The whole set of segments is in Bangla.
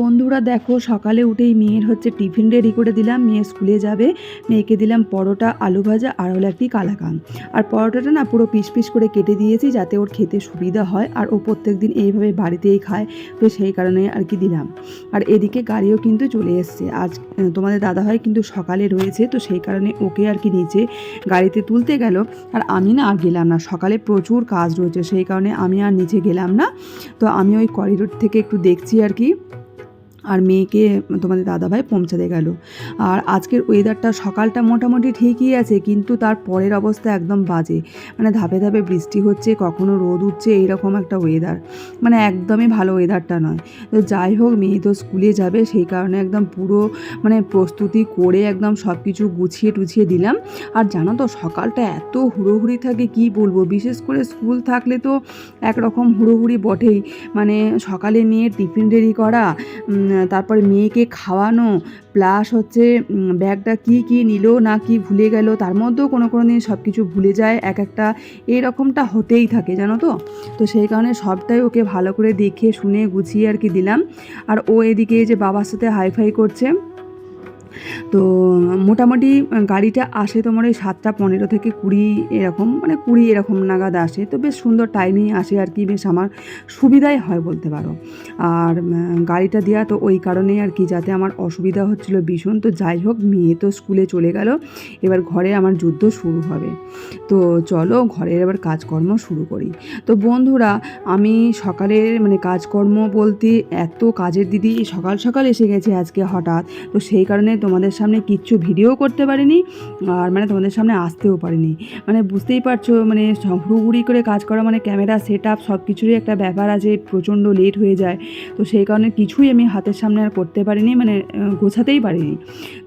বন্ধুরা, দেখো, সকালে উঠেই মেয়ের হচ্ছে টিফিন রেডি করে দিলাম। মেয়ে স্কুলে যাবে। মেয়েকে দিলাম পরোটা, আলু ভাজা, আর হলো একটি কালাকান আর পরোটাটা না পুরো পিস পিস করে কেটে দিয়েছি যাতে ওর খেতে সুবিধা হয়, আর ও প্রত্যেক দিন এইভাবে বাড়িতেই খায়। তো সেই কারণে আর কি দিলাম। আর এদিকে গাড়িও কিন্তু চলে এসছে। আজ তোমাদের দাদা হয় কিন্তু সকালে রয়েছে, তো সেই কারণে ওকে আর কি নিচে গাড়িতে তুলতে গেল। আর আমি না আর গেলাম না। সকালে প্রচুর কাজ রয়েছে, সেই কারণে আমি আর নিচে গেলাম না। তো আমি ওই করিডোর থেকে একটু দেখছি আর কি। আর মেয়েকে তোমাদের দাদাভাই পৌঁছাতে গেল। আর আজকের ওয়েদারটা সকালটা মোটামুটি ঠিকই আছে, কিন্তু তার পরের অবস্থা একদম বাজে। মানে ধাপে ধাপে বৃষ্টি হচ্ছে, কখনো রোদ উঠছে এইরকম একটা ওয়েদার মানে একদমই ভালো ওয়েদারটা নয়। তো যাই হোক, মেয়ে তো স্কুলে যাবে, সেই কারণে একদম পুরো মানে প্রস্তুতি করে একদম সব কিছু গুছিয়ে টুছিয়ে দিলাম। আর জানো তো, সকালটা এত হুড়োহুড়ি থাকে, কি বলব? বিশেষ করে স্কুল থাকলে তো একরকম হুড়োহুড়ি বটেই। মানে সকালে নিয়ে টিফিন রেডি করা তারপরে মেয়েকে খাওয়ানো প্লাস হচ্ছে ব্যাগটা কি কি নিল না কি ভুলে গেল, তার মধ্যেও কোনো কোনো দিন সব কিছু ভুলে যায়, এক একটা এরকমটা হতেই থাকে, জানো তো? তো সেই কারণে সবটাই ওকে ভালো করে দেখে, শুনে, গুছিয়ে আর কি দিলাম। আর ও এদিকে যে বাবার সাথে হাইফাই করছে। তো মোটামুটি গাড়িটা আসে তোমার ওই সাতটা পনেরো থেকে কুড়ি এরকম মানে কুড়ি এরকম নাগাদ আসে। তো বেশ সুন্দর টাইমেই আসে আর কি, বেশ আমার সুবিধাই হয় বলতে পারো। আর গাড়িটা দেওয়া তো ওই কারণেই আর কি, যাতে আমার অসুবিধা হচ্ছিল ভীষণ। তো যাই হোক, মেয়ে তো স্কুলে চলে গেল, এবার ঘরে আমার যুদ্ধ শুরু হবে। তো চলো ঘরের এবার কাজকর্ম শুরু করি। তো বন্ধুরা, আমি সকালের মানে কাজকর্ম বলতে এত কাজের দিদি সকাল সকাল এসে গেছে আজকে হঠাৎ। তো সেই কারণে তোমাদের সামনে কিচ্ছু ভিডিও করতে পারিনি আর মানে তোমাদের সামনে আসতেও পারিনি। মানে বুঝতেই পারছ মানে হুড়ুহুড়ি করে কাজ করা মানে ক্যামেরা সেট আপ সব কিছুরই একটা ব্যাপার আছে, প্রচণ্ড লেট হয়ে যায়। তো সেই কারণে কিছুই আমি হাতের সামনে আর করতে পারিনি মানে গোছাতেই পারিনি।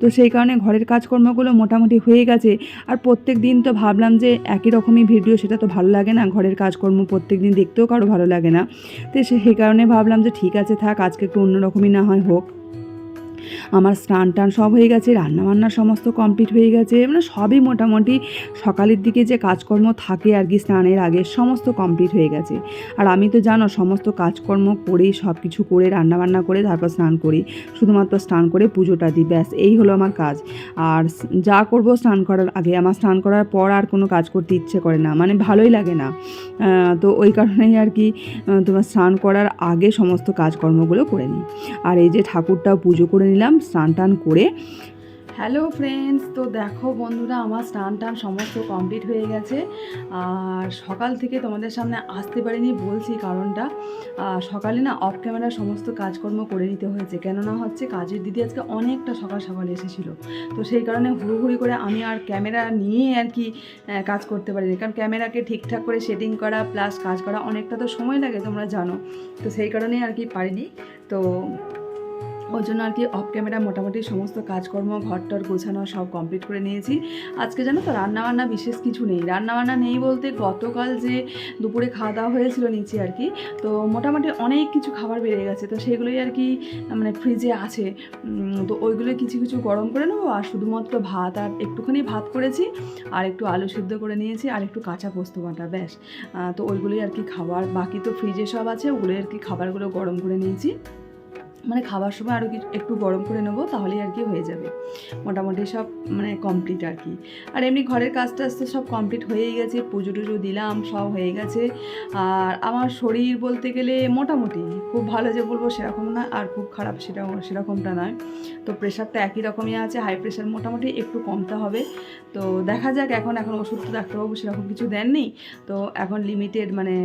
তো সেই কারণে ঘরের কাজকর্মগুলো মোটামুটি হয়ে গেছে। আর প্রত্যেক দিন তো ভাবলাম যে একই রকমই ভিডিও সেটা তো ভালো লাগে না। ঘরের কাজকর্ম প্রত্যেক দিন দেখতেও কারও ভালো লাগে না। তো সেই কারণে ভাবলাম যে ঠিক আছে থাক, আজকে একটু অন্যরকমই না হয় হোক। আমার স্নান টান সব হয়ে গেছে, রান্নাবান্না সমস্ত কমপ্লিট হয়ে গেছে মানে সবই মোটামুটি সকালের দিকে যে কাজকর্ম থাকে আর কি স্নানের আগে, সমস্ত কমপ্লিট হয়ে গেছে। আর আমি তো জানো সমস্ত কাজকর্ম করেই সব কিছু করে, রান্নাবান্না করে, তারপর স্নান করি। শুধুমাত্র স্নান করে পুজোটা দিই, ব্যাস, এই হলো আমার কাজ। আর যা করব স্নান করার আগে, আমার স্নান করার পর আর কোনো কাজ করতে ইচ্ছে করে না মানে ভালোই লাগে না। তো ওই কারণেই আর কি তোমার স্নান করার আগে সমস্ত কাজকর্মগুলো করে নিই। আর এই যে ঠাকুরটাও পুজো করে নিলাম, স্নান টান করে। হ্যালো ফ্রেন্ডস তো দেখো বন্ধুরা, আমার স্নান টান সমস্ত কমপ্লিট হয়ে গেছে। আর সকাল থেকে তোমাদের সামনে আসতে পারিনি বলছি কারণটা সকালে না অফ ক্যামেরা সমস্ত কাজকর্ম করে নিতে হয়েছে। কেননা হচ্ছে কাজের দিদি আজকে অনেকটা সকাল সকাল এসেছিল। তো সেই কারণে হুড়োহুড়ি করে আমি আর ক্যামেরা নিয়ে আর কি কাজ করতে পারিনি। কারণ ক্যামেরাকে ঠিকঠাক করে সেটিং করা প্লাস কাজ করা অনেকটা তো সময় লাগে তোমরা জানো। তো সেই কারণে আর কি পারিনি। তো ওই জন্য আর কি অফ ক্যামেরা মোটামুটি সমস্ত কাজকর্ম, ঘরটর গোছানো সব কমপ্লিট করে নিয়েছি। আজকে জানো তো রান্নাবান্না বিশেষ কিছু নেই। রান্নাবান্না নেই বলতে গতকাল যে দুপুরে খাওয়া দাওয়া হয়েছিল নিচে আর কি, তো মোটামুটি অনেক কিছু খাবার বেড়ে গেছে। তো সেগুলোই আর কি মানে ফ্রিজে আছে। তো ওইগুলোই কিছু কিছু গরম করে নেব। আর শুধুমাত্র ভাত আর একটুখানি ভাত করেছি, আর একটু আলু সিদ্ধ করে নিয়েছি, আর একটু কাঁচা পোস্ত বাটা, ব্যাস। তো ওইগুলোই আর কি খাবার বাকি তো ফ্রিজে সব আছে, ওগুলোই আর কি খাবারগুলো গরম করে নিয়েছি। মানে খাবার সময় আরও কিছু, একটু গরম করে নেব, তাহলেই আর কি হয়ে যাবে। মোটামুটি সব মানে কমপ্লিট আর কি। আর এমনি ঘরের কাজ টাজ তো সব কমপ্লিট হয়েই গেছে, পুজো টুজো দিলাম, সব হয়ে গেছে। আর আমার শরীর বলতে গেলে মোটামুটি, খুব ভালো যে বলব সেরকম না, আর খুব খারাপ সেটা সেরকমটা নয়। তো প্রেশারটা একই রকমই আছে হাই প্রেশার মোটামুটি একটু কমতে হবে। তো দেখা যাক, এখন এখন ওষুধ তো ডাক্তারবাবু সেরকম কিছু দেননি। তো এখন লিমিটেড মানে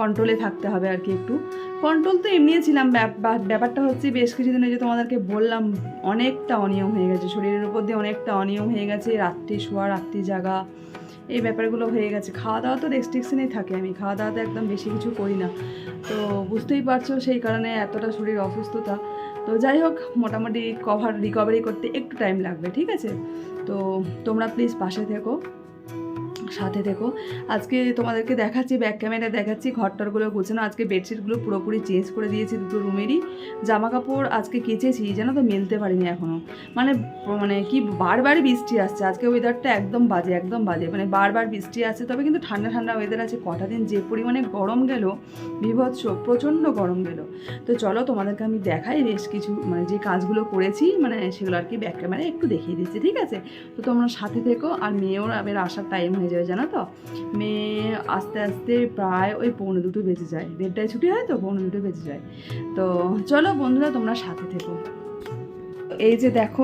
কন্ট্রোলে থাকতে হবে আর কি একটু। কন্ট্রোল তো এমনি ছিলাম। ব্যাপ- ব্যাপারটা হচ্ছে বেশ কিছুদিন আগে তোমাদেরকে বললাম, অনেকটা অনিয়ম হয়ে গেছে। শরীরের উপর দিয়ে অনেকটা অনিয়ম হয়ে গেছে, রাত্রি শোয়া, রাত্রি জাগা, এই ব্যাপারগুলো হয়ে গেছে। খাওয়া দাওয়া তো রেস্ট্রিকশনেই থাকে। আমি খাওয়া দাওয়াতে একদম বেশি কিছু করি না। তো বুঝতেই পারছ সেই কারণে এতটা শরীর অসুস্থতা। তো যাই হোক, মোটামুটি কভার রিকভারি করতে একটু টাইম লাগবে, ঠিক আছে? তো তোমরা প্লিজ পাশে থেকো। সাথে দেখো। আজকে তোমাদেরকে দেখাচ্ছি ব্যাক ক্যামেরায় দেখাচ্ছি, ঘরটরগুলো গোছানো। আজকে বেডশিটগুলো পুরোপুরি চেঞ্জ করে দিয়েছি দুটো রুমেরই জামা কাপড় আজকে কেচেছি, যেন তো মেলতে পারিনি এখনও মানে মানে কি বারবারই বৃষ্টি আসছে। আজকে ওয়েদারটা একদম বাজে একদম বাজে। মানে বারবার বৃষ্টি আসছে, তবে কিন্তু ঠান্ডা ঠান্ডা ওয়েদার আছে। কটা দিন যে পরিমাণে গরম গেল, বিভৎস, প্রচণ্ড গরম গেল। তো চলো তোমাদেরকে আমি দেখাই বেশ কিছু মানে যে কাজগুলো করেছি মানে সেগুলো আর কি ব্যাক ক্যামেরায় একটু দেখিয়ে দিচ্ছি, ঠিক আছে? তো তোমরা সাথে থেকো, আর মেয়েও আবার আসার টাইম হয়ে যাবে জানো তো? মেয়ে আস্তে আস্তে প্রায় ওই পৌনে দুটো বেজে যায়। দেড়টায় ছুটি হয় তো পৌনে দুটো বেজে যায়। তো চলো বন্ধুরা, তোমরা সাথে থেকো। এই যে দেখো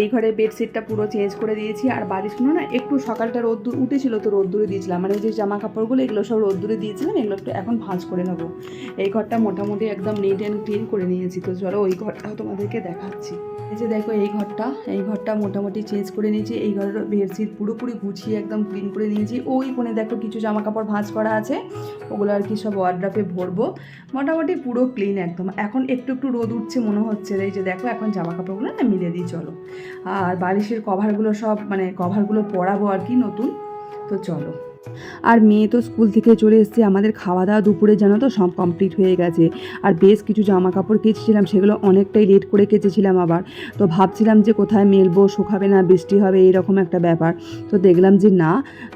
এই ঘরে বেডশিটটা পুরো চেঞ্জ করে দিয়েছি, আর শুনো না একটু সকালটা রোদ্দুর, উঠেছিল তো রোদ্দুরে দিয়েছিলাম। মানে যে জামা কাপড়গুলো এগুলো সব রোদ্দুরে দিয়েছিলাম, এগুলো একটু এখন ভাঁজ করে নেব। এই ঘরটা মোটামুটি একদম নিট অ্যান্ড ক্লিন করে নিয়েছি তো চলো ওই ঘরটাও তোমাদেরকে দেখাচ্ছি। এই যে দেখো, এই ঘরটা এই ঘরটা মোটামুটি চেঞ্জ করে নিয়েছি, এই ঘরের বেডশিট পুরোপুরি গুছিয়ে একদম ক্লিন করে নিয়েছি। ওই কোণে দেখো কিছু জামা কাপড় ভাঁজ করা আছে, ওগুলো আর কি সব ওয়ার্ড্রাপে ভরবো। মোটামুটি পুরো ক্লিন একদম। এখন একটু একটু রোদ উঠছে মনে হচ্ছে এই যে দেখো, এখন জামা কাপড়গুলো না মিলে দিই, চলো। আর বালিশের কভারগুলো সব মানে কভারগুলো পরাবো আর কি, নতুন। তো চলো। আর মেয়ে তো স্কুল থেকে চলে এসছে, আমাদের খাওয়া দাওয়া দুপুরে জানো তো সব কমপ্লিট হয়ে গেছে। আর বেশ কিছু জামা কাপড় কেচেছিলাম, সেগুলো অনেকটাই লেট করে কেচেছিলাম আবার। তো ভাবছিলাম যে কোথায় মেলবো, শুকাবে না, বৃষ্টি হবে, এরকম একটা ব্যাপার। তো দেখলাম যে না,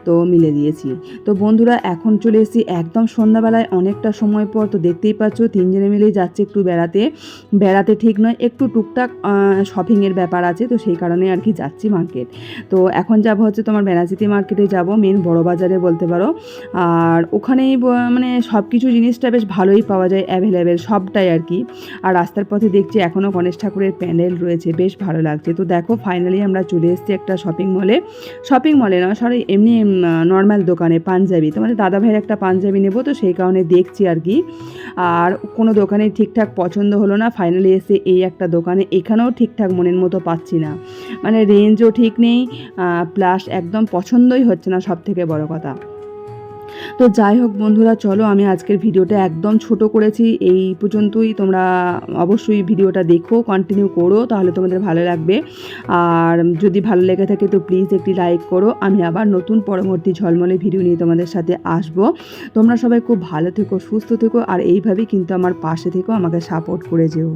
তো মিলে দিয়েছি। তো বন্ধুরা, এখন চলে এসেছি একদম সন্ধ্যাবেলায় অনেকটা সময় পর। তো দেখতেই পাচ্ছ, তিনজনে মিলেই যাচ্ছে একটু বেড়াতে। বেড়াতে ঠিক নয়, একটু টুকটাক শপিংয়ের ব্যাপার আছে, তো সেই কারণে আর কি যাচ্ছি মার্কেট তো এখন যাব হচ্ছে তোমার বেনাচিতি মার্কেটে যাব মেন বড় বাজারে বলতে পারো। আর ওখানেই মানে সব কিছু জিনিসটা বেশ ভালোই পাওয়া যায় অ্যাভেলেবেল সবটাই আর কি। আর রাস্তার পথে দেখছি এখনও গণেশ ঠাকুরের প্যান্ডেল রয়েছে, বেশ ভালো লাগছে। তো দেখো ফাইনালি আমরা চলে এসেছি একটা শপিং মলে শপিং মলে না সরি এমনি নর্মাল দোকানে, পাঞ্জাবি। তোমাদের দাদা ভাইয়ের একটা পাঞ্জাবি নেব, তো সেই কারণে দেখছি আর কি। আর কোনো দোকানে ঠিকঠাক পছন্দ হলো না ফাইনালি এসে এই একটা দোকানে, এখানেও ঠিকঠাক মনের মতো পাচ্ছি না। মানে রেঞ্জও ঠিক নেই প্লাস একদম পছন্দই হচ্ছে না সব থেকে বড় কথা। তো যাই হোক বন্ধুরা, চলো আমি আজকের ভিডিওটা একদম ছোট করেছি। এই পর্যন্তই তোমরা অবশ্যই ভিডিওটা দেখো কন্টিনিউ করো, তাহলে তোমাদের ভালো লাগবে। আর যদি ভালো লেগে থাকে তো প্লিজ একটি লাইক করো। আমি আবার নতুন পরবর্তী ঝলমলে ভিডিও নিয়ে তোমাদের সাথে আসব। তোমরা সবাই খুব ভালো থেকো, সুস্থ থেকো, আর এইভাবেই কিন্তু আমার পাশে থেকো, আমাকে সাপোর্ট করে যেও।